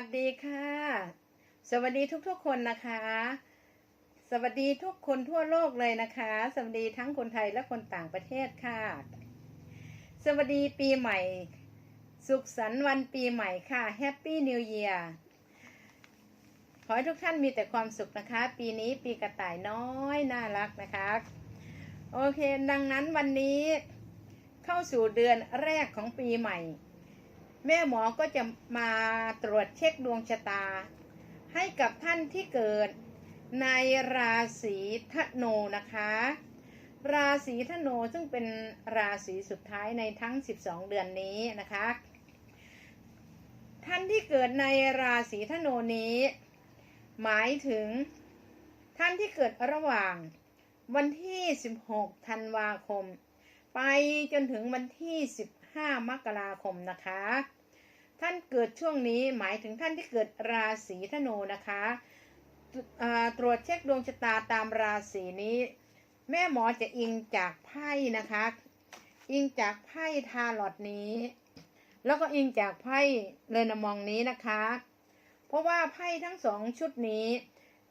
วัสดีค่ะ สวัสดีทุกๆคนนะคะ สวัสดีทุกคนทั่วโลกเลยนะคะ สวัสดีทั้งคนไทยและคนต่างประเทศค่ะ สวัสดีปีใหม่ สุขสันต์วันปีใหม่ค่ะ Happy New Year ขอให้ทุกท่านมีแต่ความสุขนะคะ ปีนี้ปีกระต่ายน้อยน่ารักนะคะ โอเค ดังนั้นวันนี้เข้าสู่เดือนแรกของปีใหม่ แม่หมอก็จะมาตรวจเช็คดวงชะตา ให้กับท่านที่เกิดในราศีธนูนะคะ ราศีธนูซึ่งเป็นราศีสุดท้ายในทั้ง 12 เดือนนี้นะคะ ท่านที่เกิดในราศีธนูนี้ หมายถึงท่านที่เกิดระหว่างวันที่ 16 ธันวาคม ไปจนถึงวันที่ 15 มกราคมนะคะ ท่านเกิดช่วงนี้หมายถึงท่านที่เกิดราศีธนูนะคะตรวจเช็คดวงชะตาตามราศีนี้ แม่หมอจะอิงจากไพ่นะคะ อิงจากไพ่ทาลอตนี้ แล้วก็อิงจากไพ่เลนมองนี้นะคะ เพราะว่าไพ่ทั้งสองชุดนี้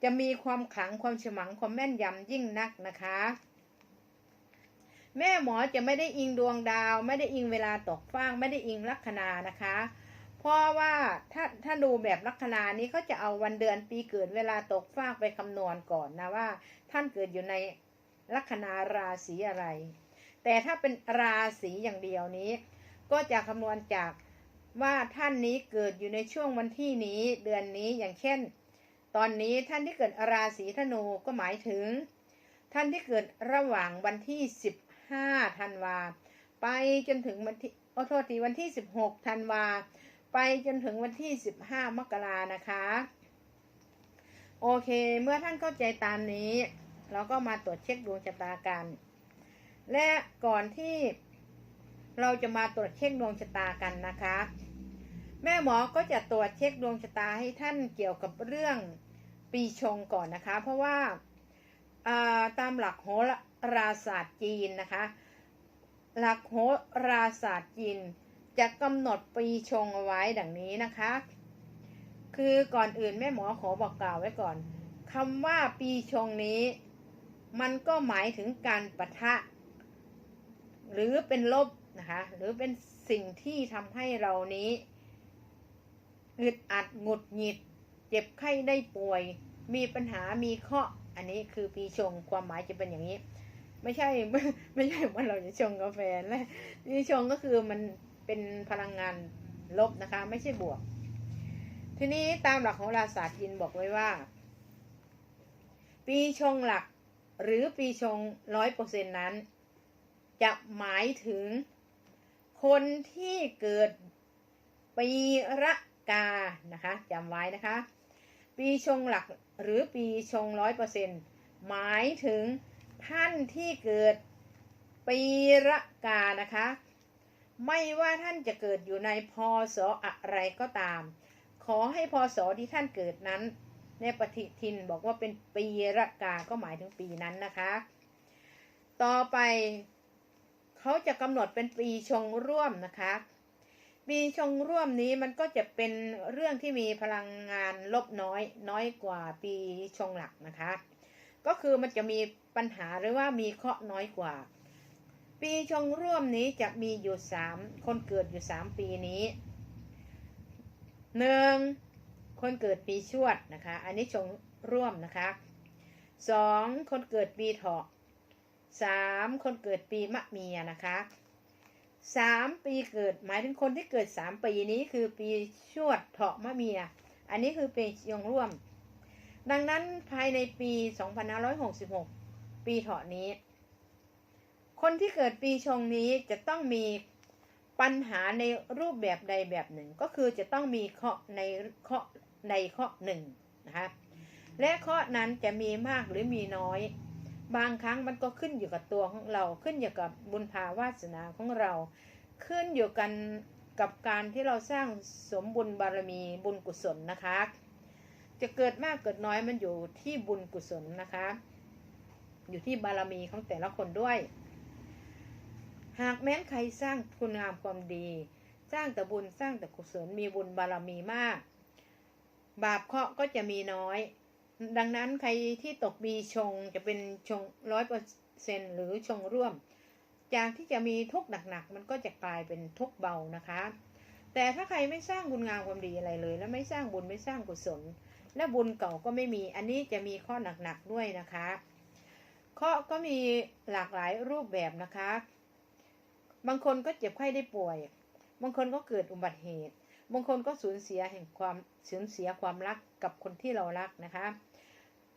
จะมีความขลังความฉมังความแม่นยำยิ่งนักนะคะ แม่หมอจะไม่ได้อิงดวงดาว ไม่ได้อิงเวลาตกฟ้าง ไม่ได้อิงลัคนานะคะ ราะว่าถ้าถ้าดูแบบลัคนานี้เขาจะเอาวันเดือนปีเกิดเวลาตกฟากไปคำนวณก่อนนะว่า ท่านเกิดอยู่ในลัคนาราศีอะไร แต่ถ้าเป็นราศีอย่างเดียวนี้ ก็จะคำนวณจากว่าท่านนี้เกิดอยู่ในช่วงวันที่นี้เดือนนี้อย่างเช่น ตอนนี้ท่านที่เกิดราศีธนูก็หมายถึง ท่านที่เกิดระหว่างวันที่ 15ธันวาไปจนถึงวันที่โอโทษทีวันที่ 16ธันวา ไปจนถึงวันที่ 15 มกรานะคะ โอเค เมื่อท่านเข้าใจตามนี้ เราก็มาตรวจเช็คดวงชะตากัน และก่อนที่เราจะมาตรวจเช็คดวงชะตากันนะคะ แม่หมอก็จะตรวจเช็คดวงชะตาให้ท่านเกี่ยวกับเรื่องปีชงก่อนนะคะ เพราะว่าอ่าตามหลักโหราศาสตร์จีนนะคะ หลักโหราศาสตร์จีน จะกำหนดปีชงเอาไว้ดังนี้นะคะ คือก่อนอื่นแม่หมอขอบอกกล่าวไว้ก่อนคำว่าปีชงนี้ มันก็หมายถึงการปะทะ หรือเป็นลบนะคะหรือเป็นสิ่งที่ทำให้เรานี้อึดอัดหงุดหงิด เจ็บไข้ได้ป่วย มีปัญหามีเคราะอันนี้คือปีชงความหมายจะเป็นอย่างนี้ ไม่ใช่ไม่ใช่ว่าเราจะชงกาแฟและปีชงก็คือมัน เป็นพลังงานลบนะคะ ไม่ใช่บวก ทีนี้ตามหลักของราศาสตร์ยินบอกไว้ว่า ปีชงหลักหรือปีชงร้อยเปอร์เซ็นนั้น จะหมายถึงคนที่เกิดปีระกานะคะจำไว้นะคะ ปีชงหลักหรือปีชงร้อยเปอร์เซ็นหมายถึงท่านที่เกิดปีระกานะคะ ไม่ว่าท่านจะเกิดอยู่ในพศออะไรก็ตาม ขอให้พศที่ท่านเกิดนั้น ในปฏิทินบอกว่าเป็นปีระกาก็หมายถึงปีนั้นนะคะ ต่อไปเขาจะกำหนดเป็นปีชงร่วมนะคะ ปีชงร่วมนี้มันก็จะเป็นเรื่องที่มีพลังงานลบน้อยน้อยกว่าปีชงหลักนะคะ ก็คือมันจะมีปัญหาหรือว่ามีเคราะห์น้อยกว่า ปีชงร่วมนี้จะมีอยู่สามคนเกิดอยู่สามปีนี้หนึ่งคนเกิดปีชวดนะคะ อันนี้ชงร่วมนะคะสองคนเกิดปีเถาะสามคนเกิดปีมะเมียนะคะสามปีเกิดหมายถึงคนที่เกิดสามปีนี้คือปีชวดเถาะมะเมีย อันนี้คือปีชงร่วม ดังนั้นภายในปี 2566 ปีเถาะนี้ คนที่เกิดปีชงนี้จะต้องมีปัญหาในรูปแบบใดแบบหนึ่ง ก็คือจะต้องมีเคาะในเคาะในเคาะหนึ่งนะคะและเคาะนั้นจะมีมากหรือมีน้อย บางครั้งมันก็ขึ้นอยู่กับตัวของเราขึ้นอยู่กับบุญภาวาสนาของเรา ขึ้นอยู่กันกับการที่เราสร้างสมบุญบารมีบุญกุศลนะคะ จะเกิดมากเกิดน้อยมันอยู่ที่บุญกุศลนะคะ อยู่ที่บารมีของแต่ละคนด้วย หากแม้นใครสร้างคุณงามความดี สร้างแต่บุญสร้างแต่กุศลมีบุญบารมีมาก บาปเคราะห์ก็จะมีน้อย ดังนั้นใครที่ตกปีชงจะเป็นชงร้อยเปอร์เซนหรือชงร่วม จากที่จะมีทุกข์หนักๆมันก็จะกลายเป็นทุกข์เบานะคะ แต่ถ้าใครไม่สร้างบุญงามความดีอะไรเลย แล้วไม่สร้างบุญไม่สร้างกุศล และบุญเก่าก็ไม่มีอันนี้จะมีข้อหนักๆด้วยนะคะข้อก็มีหลากหลายรูปแบบนะคะ บางคนก็เจ็บไข้ได้ป่วย บางคนก็เกิดอุบัติเหตุ บางคนก็สูญเสียแห่งความสูญเสียความรักกับคนที่เรารักนะคะ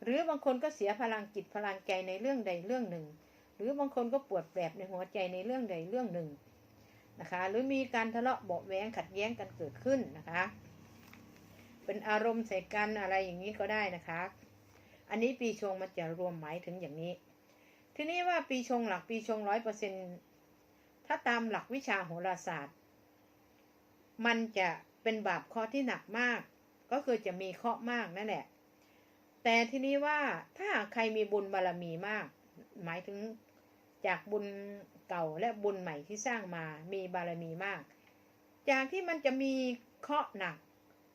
หรือบางคนก็เสียพลังจิตพลังใจในเรื่องใดเรื่องหนึ่ง หรือบางคนก็ปวดแปบในหัวใจในเรื่องใดเรื่องหนึ่งนะคะ หรือมีการทะเลาะเบาะแว้งขัดแย้งกันเกิดขึ้นนะคะ เป็นอารมณ์ใส่กันอะไรอย่างนี้ก็ได้นะคะ อันนี้ปีชงมันจะรวมหมายถึงอย่างนี้ ทีนี้ว่าปีชงหลักปีชงร้อยเปอร์เซ็นต์ ถ้าตามหลักวิชาโหราศาสตร์ มันจะเป็นบาปข้อที่หนักมาก ก็คือจะมีเคราะห์มากนั่นแหละ แต่ทีนี้ว่าถ้าใครมีบุญบารรมีมาก หมายถึงจากบุญเก่าและบุญใหม่ที่สร้างมามีบารมีมาก จากที่มันจะมีเคราะห์หนัก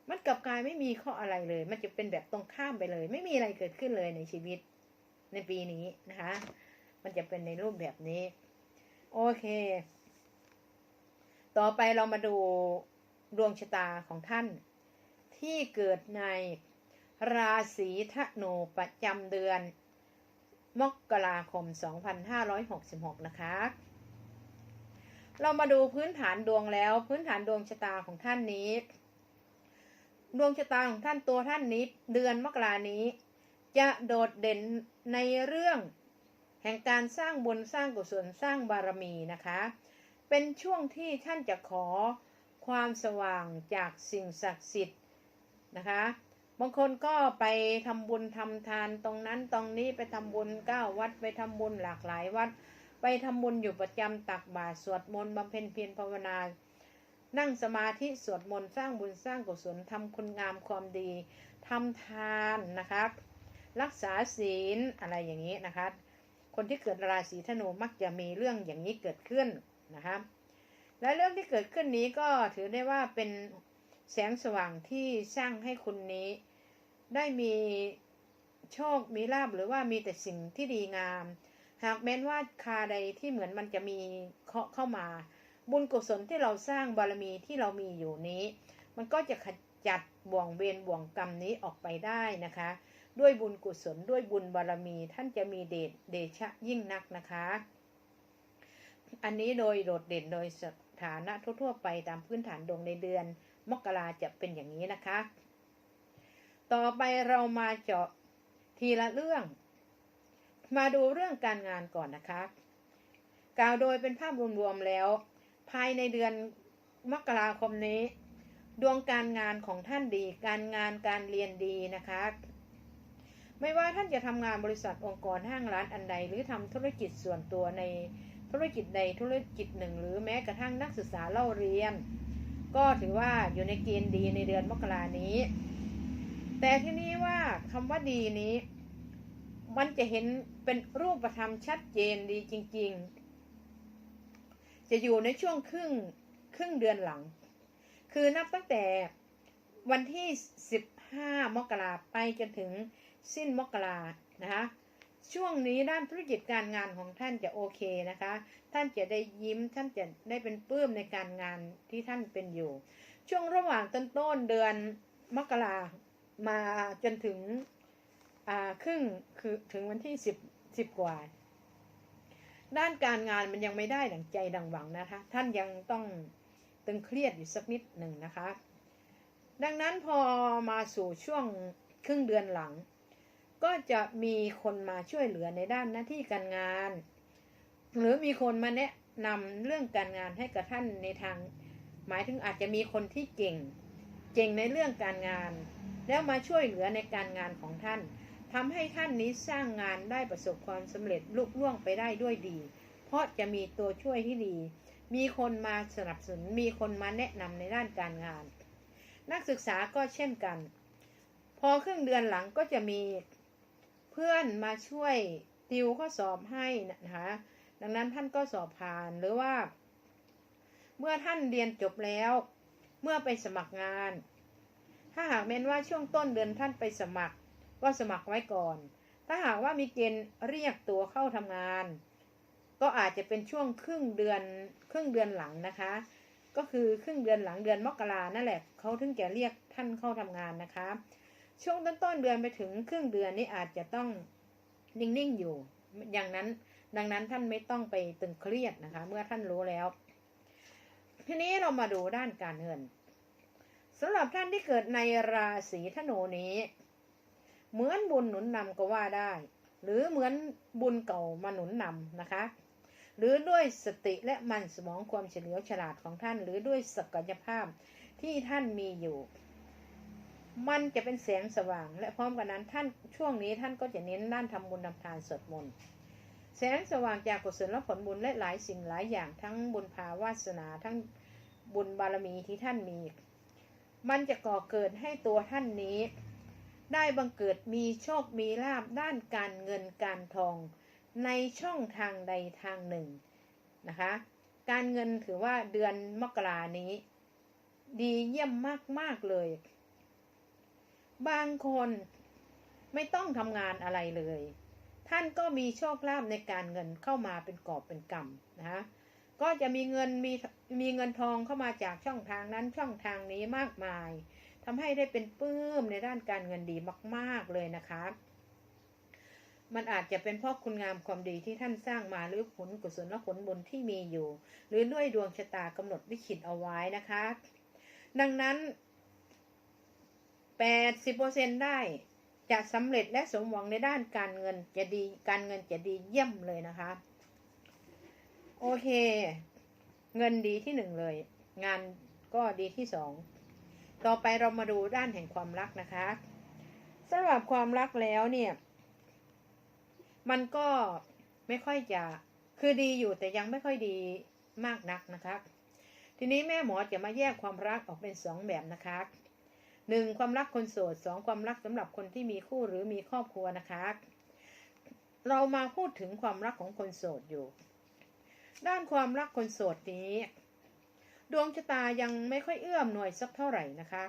มันกลับกลายไม่มีข้ออะไรเลย มันจะเป็นแบบตรงข้ามไปเลย ไม่มีอะไรเกิดขึ้นเลยในชีวิตในปีนี้นะคะ มันจะเป็นในรูปแบบนี้ โอเค ต่อไปเรามาดูดวงชะตาของท่าน ที่เกิดในราศีธนูประจำเดือน มกราคม 2566 นะคะ เรามาดูพื้นฐานดวงแล้ว พื้นฐานดวงชะตาของท่านนี้ ดวงชะตาของท่านตัวท่านนี้ เดือนมกรานี้ จะโดดเด่นในเรื่อง แห่งการสร้างบุญสร้างกุศลสร้างบารมีนะคะ เป็นช่วงที่ท่านจะขอความสว่างจากสิ่งศักดิ์สิทธิ์นะคะบางคนก็ไปทำบุญทำทานตรงนั้นตรงนี้ไปทำบุญเก้าวัดไปทำบุญหลากหลายวัด ไปทำบุญอยู่ประจำตักบาตรสวดมนต์บำเพ็ญเพียรภาวนา นั่งสมาธิสวดมนต์สร้างบุญสร้างกุศลทำคุณงามความดีทำทานนะครับรักษาศีลอะไรอย่างนี้นะคะ คนที่เกิดราศีธนูมักจะมีเรื่องอย่างนี้เกิดขึ้นนะครับและเรื่องที่เกิดขึ้นนี้ก็ถือได้ว่าเป็นแสงสว่างที่สร้างให้คุณนี้ ได้มีโชคมีลาบหรือว่ามีแต่สิ่งที่ดีงาม หากแม้นว่าคาใดที่เหมือนมันจะมีเคาะเข้ามา บุญกุศลที่เราสร้างบารมีที่เรามีอยู่นี้ มันก็จะขจัดบ่วงเวรบ่วงกรรมนี้ออกไปได้นะคะ ด้วยบุญกุศลด้วยบุญบารมี ท่านจะมีเดชเดชะยิ่งนักนะคะ อันนี้โดยโดดเด่นโดยสถานะทั่วๆไปตามพื้นฐานดวงในเดือน มกราจะเป็นอย่างนี้นะคะ ต่อไปเรามาเจาะทีละเรื่อง มาดูเรื่องการงานก่อนนะคะ กล่าวโดยเป็นภาพรวมๆแล้ว ภายในเดือนมกราคมนี้ ดวงการงานของท่านดี การงานการเรียนดีนะคะ ไม่ว่าท่านจะทำงานบริษัทองค์กรห้างร้านอันใด หรือทำธุรกิจส่วนตัวในธุรกิจใดธุรกิจหนึ่ง หรือแม้กระทั่งนักศึกษาเล่าเรียน ก็ถือว่าอยู่ในเกณฑ์ดีในเดือนมกรานี้ แต่ที่นี้ว่าคำว่าดีนี้ มันจะเห็นเป็นรูปธรรมชัดเจนดีจริง ๆ จะอยู่ในช่วงครึ่งครึ่งเดือนหลัง คือนับตั้งแต่วันที่ 15 มกราไปจนถึง สิ้นมกรานะคะช่วงนี้ด้านธุรกิจการงานของท่านจะโอเคนะคะ ท่านจะได้ยิ้ม ท่านจะได้เป็นปลื้มในการงานที่ท่านเป็นอยู่ ช่วงระหว่างต้นต้นเดือนมกรามาจนถึงครึ่งคือถึงวันที่สิบสิบกว่า ด้านการงานมันยังไม่ได้ดังใจดังหวังนะคะ ท่านยังต้องตึงเครียดอยู่สักนิดหนึ่งนะคะ ดังนั้นพอมาสู่ช่วงครึ่งเดือนหลัง ก็จะมีคนมาช่วยเหลือในด้านหน้าที่การงาน หรือมีคนมาแนะนำเรื่องการงานให้กับท่านในทาง หมายถึงอาจจะมีคนที่เก่ง เก่งในเรื่องการงาน แล้วมาช่วยเหลือในการงานของท่านทำให้ท่านนี้สร้างงานได้ประสบความสำเร็จลุล่วงไปได้ด้วยดี เพราะจะมีตัวช่วยที่ดี มีคนมาสนับสนุน มีคนมาแนะนำในด้านการงาน นักศึกษาก็เช่นกัน พอครึ่งเดือนหลังก็จะมี เพื่อนมาช่วยติวข้อสอบให้นะคะดังนั้นท่านก็สอบผ่านหรือว่า เมื่อท่านเรียนจบแล้ว เมื่อไปสมัครงาน ถ้าหากเม้นว่าช่วงต้นเดือนท่านไปสมัคร ก็สมัครไว้ก่อน ถ้าหากว่ามีเกณฑ์เรียกตัวเข้าทำงาน ก็อาจจะเป็นช่วงครึ่งเดือนครึ่งเดือนหลังนะคะ ก็คือครึ่งเดือนหลังเดือนมกรานั่นแหละเขาถึงจะเรียกท่านเข้าทำงานนะคะ ช่วงต้นต้นๆเดือนไปถึงครึ่งเดือนนี้อาจจะต้องนิ่งๆอยู่ อย่างนั้น ดังนั้นท่านไม่ต้องไปตึงเครียดนะคะ เมื่อท่านรู้แล้ว ทีนี้เรามาดูด้านการเงินสำหรับท่านที่เกิดในราศีธนูนี้ เหมือนบุญหนุนนำก็ว่าได้ หรือเหมือนบุญเก่ามาหนุนนำนะคะ หรือด้วยสติและมันสมองความเฉลียวฉลาดของท่าน หรือด้วยศักยภาพที่ท่านมีอยู่ มันจะเป็นแสงสว่าง และพร้อมกันนั้นท่านช่วงนี้ท่านก็จะเน้นด้านทำบุญทำทานสวดมนต์แสงสว่างจากกุศลและผลบุญและหลายสิ่งหลายอย่างทั้งบุญภาวาสนาทั้งบุญบารมีที่ท่านมี มันจะก่อเกิดให้ตัวท่านนี้ ได้บังเกิดมีโชคมีลาบด้านการเงินการทอง ในช่องทางใดทางหนึ่งนะคะ การเงินถือว่าเดือนมกรานี้ ดีเยี่ยมมากๆเลย บางคนไม่ต้องทำงานอะไรเลย ท่านก็มีโชคลาภในการเงินเข้ามาเป็นกอบเป็นกำนะคะก็จะมีเงินมีมีเงินทองเข้ามาจากช่องทางนั้นช่องทางนี้มากมายทำให้ได้เป็นปื้มในด้านการเงินดีมาก ๆเลยนะคะ มันอาจจะเป็นเพราะคุณงามความดีที่ท่านสร้างมาหรือผลกุศลและผลบุญที่มีอยู่ หรือด้วยดวงชะตากำหนดลิขิตเอาไว้นะคะ ดังนั้น 80%ได้จะสำเร็จและสมหวังในด้านการเงินจะดี การเงินจะดีเยี่ยมเลยนะคะ โอเค เงินดีที่หนึ่งเลย งานก็ดีที่สองต่อไปเรามาดูด้านแห่งความรักนะคะสำหรับความรักแล้วเนี่ย มันก็ไม่ค่อยจะคือดีอยู่แต่ยังไม่ค่อยดีมากนักนะคะ ทีนี้แม่หมอจะมาแยกความรักออกเป็นสองแบบนะคะ หนึ่งความรักคนโสดสองความรักสำหรับคนที่มีคู่หรือมีครอบครัวนะคะ เรามาพูดถึงความรักของคนโสดอยู่ ด้านความรักคนโสดนี้ ดวงชะตายังไม่ค่อยเอื้อมหน่วยสักเท่าไหร่นะคะ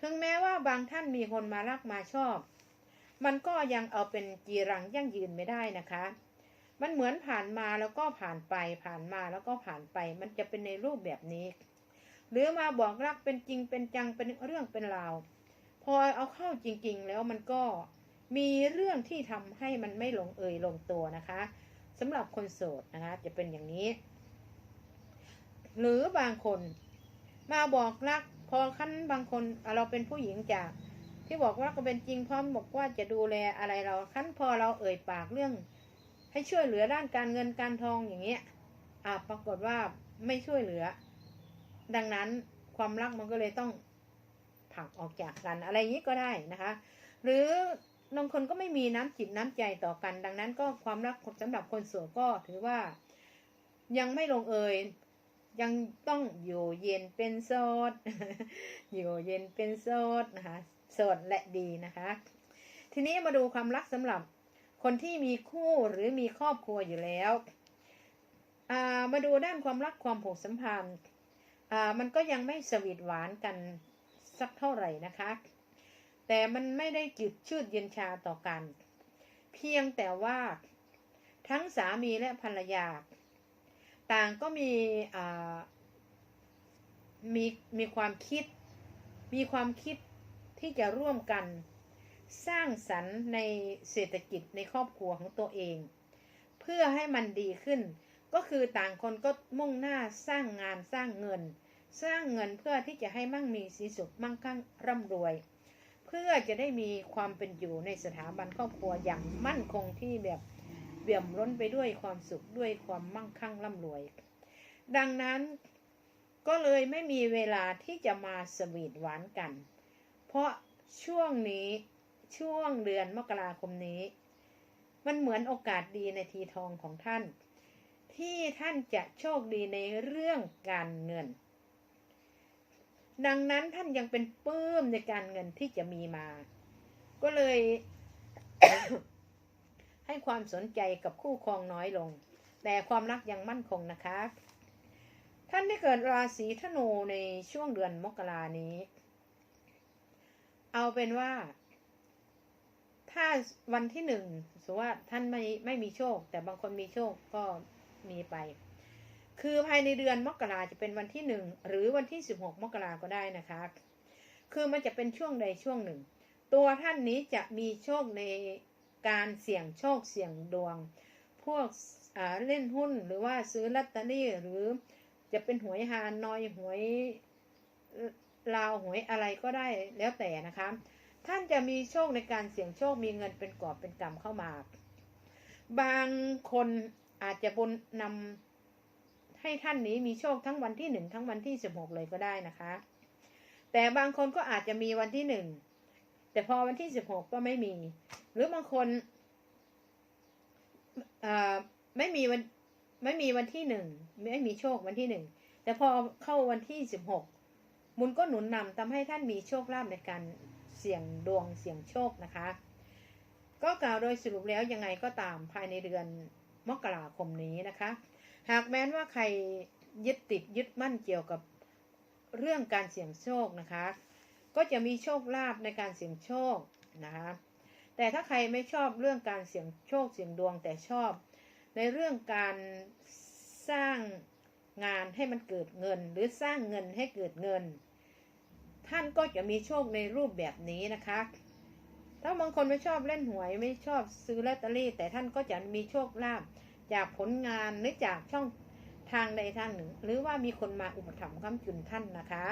ถึงแม้ว่าบางท่านมีคนมารักมาชอบ มันก็ยังเอาเป็นจีรังยั่งยืนไม่ได้นะคะ มันเหมือนผ่านมาแล้วก็ผ่านไปผ่านมาแล้วก็ผ่านไป มันจะเป็นในรูปแบบนี้ หรือมาบอกรักเป็นจริงเป็นจังเป็นเรื่องเป็นราว พอเอาเข้าจริง ๆ แล้วมันก็มีเรื่องที่ทำให้มันไม่ลงเอยลงตัวนะคะสำหรับคนโสดนะคะจะเป็นอย่างนี้ หรือบางคนมาบอกรัก พอขั้นบางคนเราเป็นผู้หญิงจากที่บอกว่าก็เป็นจริงพร้อมบอกว่าจะดูแลอะไรเราขั้นพอเราเอ่ยปากเรื่อง ให้ช่วยเหลือด้านการเงินการทองอย่างเงี้ยอะปรากฏว่าไม่ช่วยเหลือ ดังนั้นความรักมันก็เลยต้องผลักออกจากกันอะไรอย่างนี้ก็ได้นะคะ หรือบางคนก็ไม่มีน้ำจิตน้ำใจต่อกัน ดังนั้นก็ความรักสำหรับคนโสดก็ถือว่า ยังไม่ลงเอยยังต้องอยู่เย็นเป็นโสด อยู่เย็นเป็นโสดนะคะโสดและดีนะคะ ทีนี้มาดูความรักสำหรับคนที่มีคู่หรือมีครอบครัวอยู่แล้วามาดูด้านความรักความผูกสัมพันธ์ มันก็ยังไม่สวีทหวานกันสักเท่าไหร่นะคะ แต่มันไม่ได้จืดชืดเย็นชาต่อกัน เพียงแต่ว่าทั้งสามีและภรรยา ต่างก็มีมีมีความคิด มีความคิดที่จะร่วมกันสร้างสรรค์ในเศรษฐกิจในครอบครัวของตัวเอง เพื่อให้มันดีขึ้น ก็คือต่างคนก็มุ่งหน้าสร้างงานสร้างเงิน สร้างเงินเพื่อที่จะให้มั่งมีสีสุขมั่งคั่งร่ำรวย เพื่อจะได้มีความเป็นอยู่ในสถาบันครอบครัวอย่างมั่นคงที่แบบเบี่ยมล้นไปด้วยความสุขด้วยความมั่งคั่งร่ำรวย ดังนั้นก็เลยไม่มีเวลาที่จะมาสวีทหวานกัน เพราะช่วงนี้ช่วงเดือนมกราคมนี้ มันเหมือนโอกาสดีในทีทองของท่าน ที่ท่านจะโชคดีในเรื่องการเงิน ดังนั้นท่านยังเป็นปื้มในการเงินที่จะมีมา ก็เลย ให้ความสนใจกับคู่ครองน้อยลง แต่ความรักยังมั่นคงนะคะ ท่านที่เกิดราศีธนูในช่วงเดือนมกรานี้ เอาเป็นว่าถ้าวันที่หนึ่งสมมติว่าท่านไม่ไม่มีโชค แต่บางคนมีโชคก็ มีไป คือภายในเดือนมกราจะเป็นวันที่หนึ่งหรือวันที่สิบหกมกราก็ได้นะคะ คือมันจะเป็นช่วงใดช่วงหนึ่ง ตัวท่านนี้จะมีโชคในการเสี่ยงโชคเสี่ยงดวง พวกเล่นหุ้นหรือว่าซื้อลอตเตอรี่หรือจะเป็นหวยฮานอยหวยลาวหวยอะไรก็ได้แล้วแต่นะคะ ท่านจะมีโชคในการเสี่ยงโชคมีเงินเป็นกอบเป็นกำเข้ามา บางคน อาจจะบนนำให้ท่านนี้มีโชคทั้งวันที่หนึ่งทั้งวันที่สิบหกเลยก็ได้นะคะ แต่บางคนก็อาจจะมีวันที่หนึ่งแต่พอวันที่สิบหกก็ไม่มี หรือบางคนไม่มีวันไม่มีวันที่หนึ่งไม่มีโชควันที่หนึ่งแต่พอเข้าวันที่สิบหกบุญก็หนุนนำทำให้ท่านมีโชคลาภในการเสี่ยงดวงเสี่ยงโชคนะคะ ก็กล่าวโดยสรุปแล้วยังไงก็ตามภายในเดือน มกราคมนี้นะคะ หากแม้นว่าใครยึดติดยึดมั่นเกี่ยวกับเรื่องการเสี่ยงโชคนะคะ ก็จะมีโชคลาภในการเสี่ยงโชคนะคะ แต่ถ้าใครไม่ชอบเรื่องการเสี่ยงโชคเสี่ยงดวงแต่ชอบ ในเรื่องการสร้างงานให้มันเกิดเงิน หรือสร้างเงินให้เกิดเงิน ท่านก็จะมีโชคในรูปแบบนี้นะคะ ถ้าบางคนไม่ชอบเล่นหวยไม่ชอบซื้อลอตเตอรี่ แต่ท่านก็จะมีโชคลาภจากผลงานหรือจากช่องทางใดทางหนึ่ง หรือว่ามีคนมาอุปถัมภ์ค้ำจุนท่านนะคะ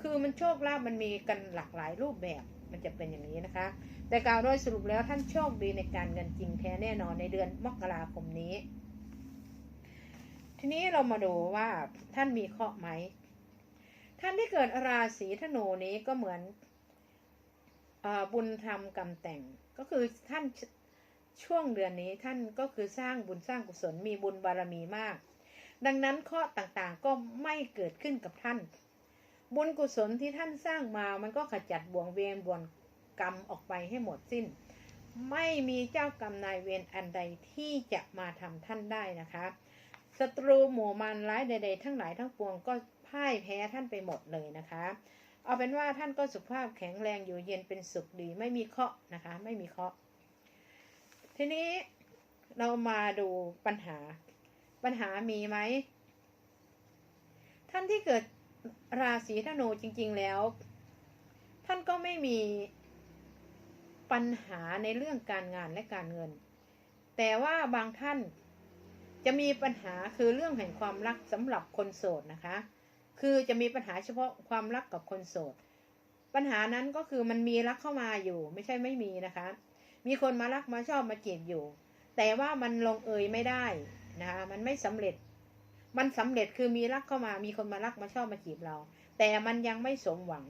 คือมันโชคลาภมันมีกันหลากหลายรูปแบบมันจะเป็นอย่างนี้นะคะ แต่กล่าวโดยสรุปแล้วท่านโชคดีในการเงินจริงแท้แน่นอนในเดือนมกราคมนี้ ทีนี้เรามาดูว่าท่านมีเคราะห์ไหมท่านที่เกิดราศีธนูนี้ก็เหมือน บุญธรรมกรรมแต่งก็คือท่านช่วงเดือนนี้ท่านก็คือสร้างบุญสร้างกุศลมีบุญบารมีมาก ดังนั้นข้อต่างๆก็ไม่เกิดขึ้นกับท่าน บุญกุศลที่ท่านสร้างมามันก็ขจัดบ่วงเวรบ่วงกรรมออกไปให้หมดสิ้น ไม่มีเจ้ากรรมนายเวรอันใดที่จะมาทำท่านได้นะคะศัตรูหมู่มารร้ายใด ๆ ทั้งหลายทั้งปวงก็พ่ายแพ้ท่านไปหมดเลยนะคะ เอาเป็นว่าท่านก็สุขภาพแข็งแรงอยู่เย็นเป็นสุขดี ไม่มีเคราะห์นะคะ ไม่มีเคราะห์ทีนี้เรามาดูปัญหา ปัญหามีไหม ท่านที่เกิดราศีธนูจริง ๆแล้ว ท่านก็ไม่มีปัญหาในเรื่องการงานและการเงิน แต่ว่าบางท่านจะมีปัญหาคือเรื่องแห่งความรักสำหรับคนโสดนะคะ คือจะมีปัญหาเฉพาะความรักกับคนโสด ปัญหานั้นก็คือมันมีรักเข้ามาอยู่ ไม่ใช่ไม่มีนะคะ มีคนมารักมาชอบมาจีบอยู่ แต่ว่ามันลงเอยไม่ได้นะคะมันไม่สำเร็จ มันสำเร็จคือมีรักเข้ามา มีคนมารักมาชอบมาจีบเรา แต่มันยังไม่สมหวัง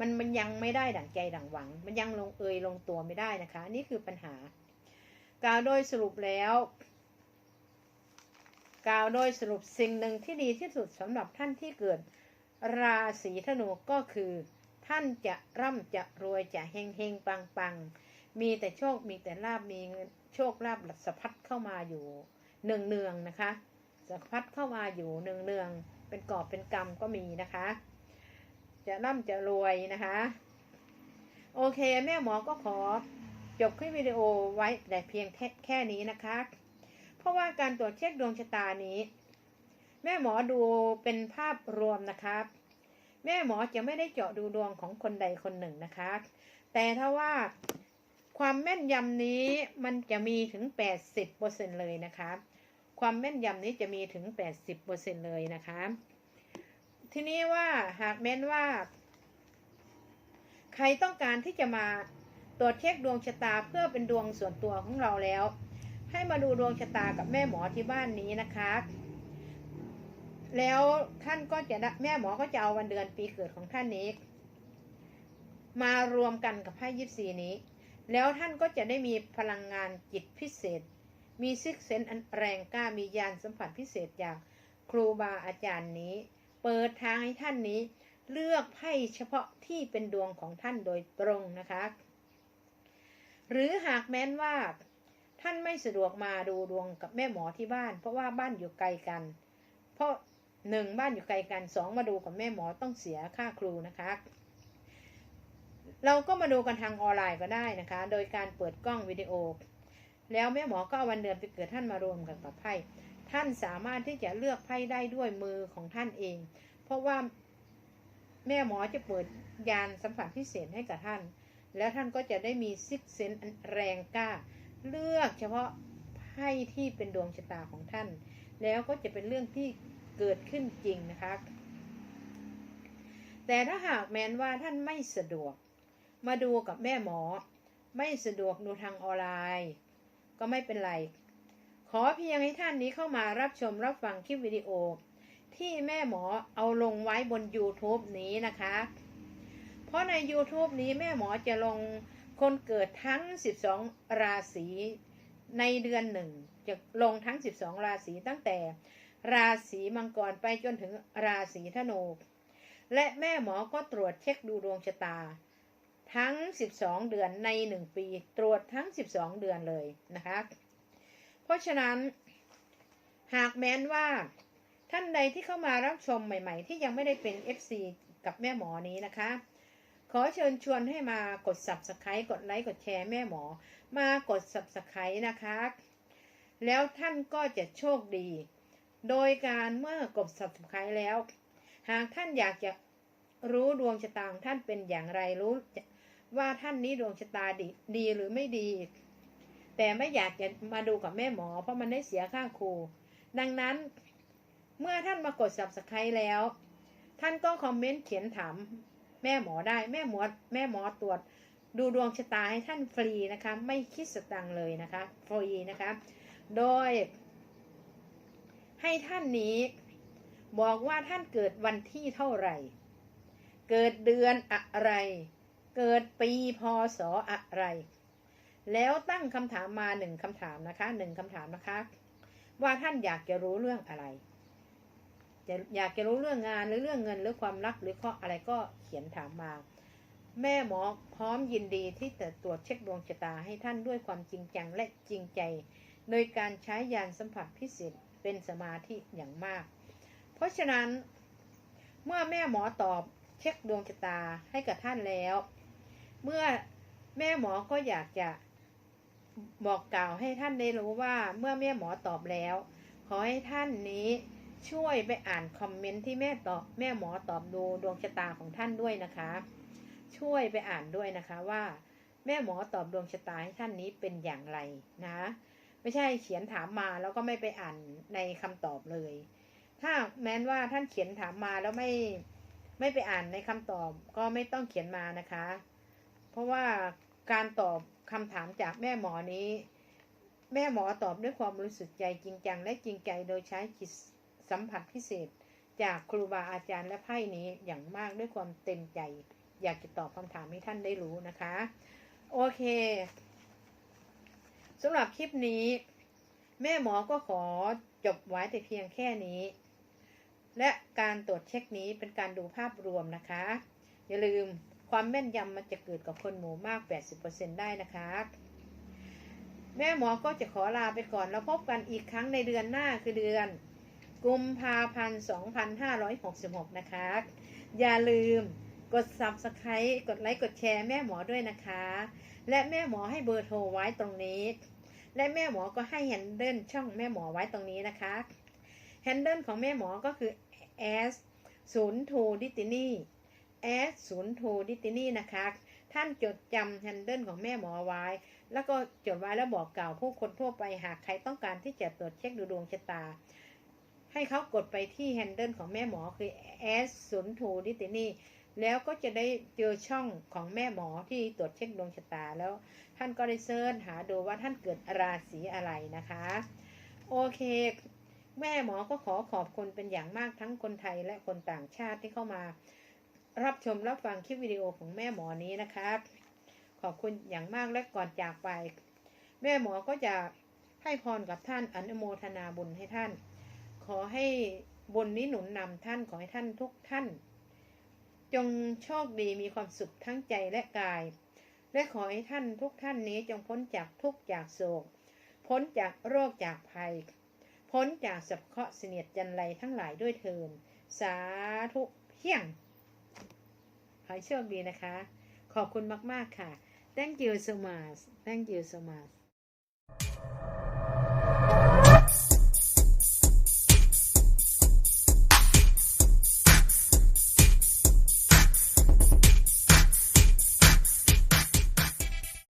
มันมันยังไม่ได้ดั่งใจดั่งหวัง มันยังลงเอยลงตัวไม่ได้นะคะ นี่คือปัญหากล่าวโดยสรุปแล้ว กล่าวโดยสรุปสิ่งหนึ่งที่ดีที่สุดสำหรับท่านที่เกิด ราศีธนูก็คือ ท่านจะร่ำจะรวยจะเฮงเฮงปังปังมีแต่โชคมีแต่ลาบมีโชคลาบสะพัดเข้ามาอยู่เนืองเนืองนะคะสะพัดเข้ามาอยู่เนืองเนืองเป็นกอบเป็นกรรมก็มีนะคะ จะร่ำจะรวยนะคะ โอเคแม่หมอก็ขอจบคลิปวิดีโอไว้แต่เพียงแค่นี้นะคะ เพราะว่าการตรวจเช็คดวงชะตานี้ แม่หมอดูเป็นภาพรวมนะคะแม่หมอจะไม่ได้เจาะดูดวงของคนใดคนหนึ่งนะคะ แต่ถ้าว่าความแม่นยำนี้มันจะมีถึง 80%เลยนะคะ ความแม่นยำนี้จะมีถึง 80%เลยนะคะ ทีนี้ว่าหากแม้นว่า ใครต้องการที่จะมาตรวจเช็คดวงชะตาเพื่อเป็นดวงส่วนตัวของเราแล้ว ให้มาดูดวงชะตากับแม่หมอที่บ้านนี้นะคะ แล้วท่านก็จะแม่หมอก็จะเอาวันเดือนปีเกิดของท่านนี้ มารวมกันกับไพ่ยิปซีนี้ แล้วท่านก็จะได้มีพลังงานจิตพิเศษ มีซิกเซนอันแรงกล้ามียานสัมผัสพิเศษจากครูบาอาจารย์นี้ เปิดทางให้ท่านนี้ เลือกไพ่เฉพาะที่เป็นดวงของท่านโดยตรงนะคะ หรือหากแม้นว่า ท่านไม่สะดวกมาดูดวงกับแม่หมอที่บ้าน เพราะว่าบ้านอยู่ไกลกัน เพราะหนึ่งบ้านอยู่ไกลกันสองมาดูกับแม่หมอต้องเสียค่าครูนะคะ เราก็มาดูกันทางออนไลน์ก็ได้นะคะ โดยการเปิดกล้องวิดีโอ แล้วแม่หมอก็เอาวันเดือนปีเกิดท่านมารวมกันกับไพ่ท่านสามารถที่จะเลือกไพ่ได้ด้วยมือของท่านเอง เพราะว่าแม่หมอจะเปิดยานสัมผัสพิเศษให้กับท่าน แล้วท่านก็จะได้มีซิกเซนอันแรงกล้า เลือกเฉพาะไพ่ที่เป็นดวงชะตาของท่าน แล้วก็จะเป็นเรื่องที่เกิดขึ้นจริงนะคะ แต่ถ้าหากแม้นว่าท่านไม่สะดวก มาดูกับแม่หมอ ไม่สะดวกดูทางออนไลน์ ก็ไม่เป็นไร ขอเพียงให้ท่านนี้เข้ามารับชมรับฟังคลิปวิดีโอ ที่แม่หมอเอาลงไว้บน YouTube นี้นะคะ เพราะใน YouTube นี้แม่หมอจะลง คนเกิดทั้ง 12 ราศีในเดือนหนึ่งจะลงทั้ง 12 ราศีตั้งแต่ ราศีมังกรไปจนถึงราศีธนู และแม่หมอก็ตรวจเช็คดูดวงชะตา ทั้ง 12 เดือนใน 1 ปี ตรวจทั้ง 12 เดือนเลยนะคะ เพราะฉะนั้น หากแม้นว่าท่านใดที่เข้ามารับชมใหม่ ๆ ที่ยังไม่ได้เป็น FC กับแม่หมอนี้นะคะ ขอเชิญชวนให้มากด subscribe กดไลค์กดแชร์แม่หมอ มากด subscribe นะคะ แล้วท่านก็จะโชคดี โดยการเมื่อกด subscribe แล้ว หากท่านอยากจะรู้ดวงชะตาของท่านเป็นอย่างไรรู้ว่าท่านนี้ดวงชะตาดีดีหรือไม่ดี แต่ไม่อยากจะมาดูกับแม่หมอ เพราะมันได้เสียค่าครู ดังนั้นเมื่อท่านมากด subscribe แล้ว ท่านก็คอมเมนต์เขียนถาม แม่หมอได้แม่หมอแม่หมอตรวจ ดูดวงชะตาให้ท่านฟรีนะคะ ไม่คิดสตังค์เลยนะคะฟรีนะคะ โดย ให้ท่านนี้บอกว่าท่านเกิดวันที่เท่าไหร่ เกิดเดือนอะไร เกิดปีพศอะไร แล้วตั้งคำถามมาหนึ่งคำถามนะคะหนึ่งคำถามนะคะ ว่าท่านอยากจะรู้เรื่องอะไร จะอยากจะรู้เรื่องงานหรือเรื่องเงินหรือความรักหรือข้ออะไรก็เขียนถามมา แม่หมอพร้อมยินดีที่จะตรวจเช็คดวงชะตาให้ท่านด้วยความจริงจังและจริงใจ โดยการใช้ยานสัมผัสพิเศษเป็นสมาธิอย่างมาก เพราะฉะนั้น เมื่อแม่หมอตอบเช็คดวงชะตาให้กับท่านแล้ว เมื่อแม่หมอก็อยากจะบอกกล่าวให้ท่านได้รู้ว่าเมื่อแม่หมอตอบแล้ว ขอให้ท่านนี้ ช่วยไปอ่านคอมเมนต์ที่แม่ตอบแม่หมอตอบดูดวงชะตาของท่านด้วยนะคะ ช่วยไปอ่านด้วยนะคะว่า แม่หมอตอบดวงชะตาให้ท่านนี้เป็นอย่างไรนะ ไม่ใช่เขียนถามมาแล้วก็ไม่ไปอ่านในคำตอบเลย ถ้าแม้นว่าท่านเขียนถามมาแล้วไม่ไม่ไปอ่านในคำตอบก็ไม่ต้องเขียนมานะคะ เพราะว่าการตอบคำถามจากแม่หมอนี้ แม่หมอตอบด้วยความรู้สึกใจจริงจังและจริงใจโดยใช้จิต สัมผัสพิเศษ จากครูบาอาจารย์และไพ่นี้อย่างมากด้วยความเต็มใจ อยากจะตอบคำถามให้ท่านได้รู้นะคะ โอเคสำหรับคลิปนี้ แม่หมอก็ขอจบไว้แต่เพียงแค่นี้ และการตรวจเช็คนี้เป็นการดูภาพรวมนะคะ อย่าลืมความแม่นยำมันจะเกิดกับคนหมู่มาก 80%ได้นะคะ แม่หมอก็จะขอลาไปก่อนแล้วพบกันอีกครั้งในเดือนหน้าคือเดือน กุมภาพันธ์ 2566 นะคะ อย่าลืมกด subscribe กดไลค์กดแชร์แม่หมอด้วยนะคะ และแม่หมอให้เบอร์โทรไว้ตรงนี้ และแม่หมอก็ให้แฮนเดิลช่องแม่หมอไว้ตรงนี้นะคะแฮนเดิลของแม่หมอก็คือ s 0 2 d i t i n y s 0 2 d i t i n y นะคะ ท่านจดจำแฮนเดิลของแม่หมอไว้ แล้วก็จดไว้แล้วบอกกล่าวผู้คนทั่วไปหากใครต้องการที่จะตรวจเช็คดูดวงชะตา ให้เขากดไปที่แฮนเดิลของแม่หมอคือ s 0 2 d i t i n y แล้วก็จะได้เจอช่องของแม่หมอที่ตรวจเช็คดวงชะตาแล้ว ท่านก็ได้เสิร์ชหาดูว่าท่านเกิดราศีอะไรนะคะ โอเคแม่หมอก็ขอขอบคุณเป็นอย่างมากทั้งคนไทยและคนต่างชาติที่เข้ามา รับชมรับฟังคลิปวิดีโอของแม่หมอนี้นะคะขอบคุณอย่างมากและก่อนจากไป แม่หมอก็จะให้พรกับท่านอนุโมทนาบุญให้ท่าน ขอให้บุญนี้หนุนนำท่านขอให้ท่านทุกท่าน จงโชคดีมีความสุขทั้งใจและกาย และขอให้ท่านทุกท่านนี้จงพ้นจากทุกจากโศก พ้นจากโรคจากภัย พ้นจากสัพเคราะห์เสนียดจันไรทั้งหลายด้วยเทินสาธุเพียงขอให้โชคดีนะคะ ขอบคุณมาก ๆ ค่ะ thank you so much thank you so much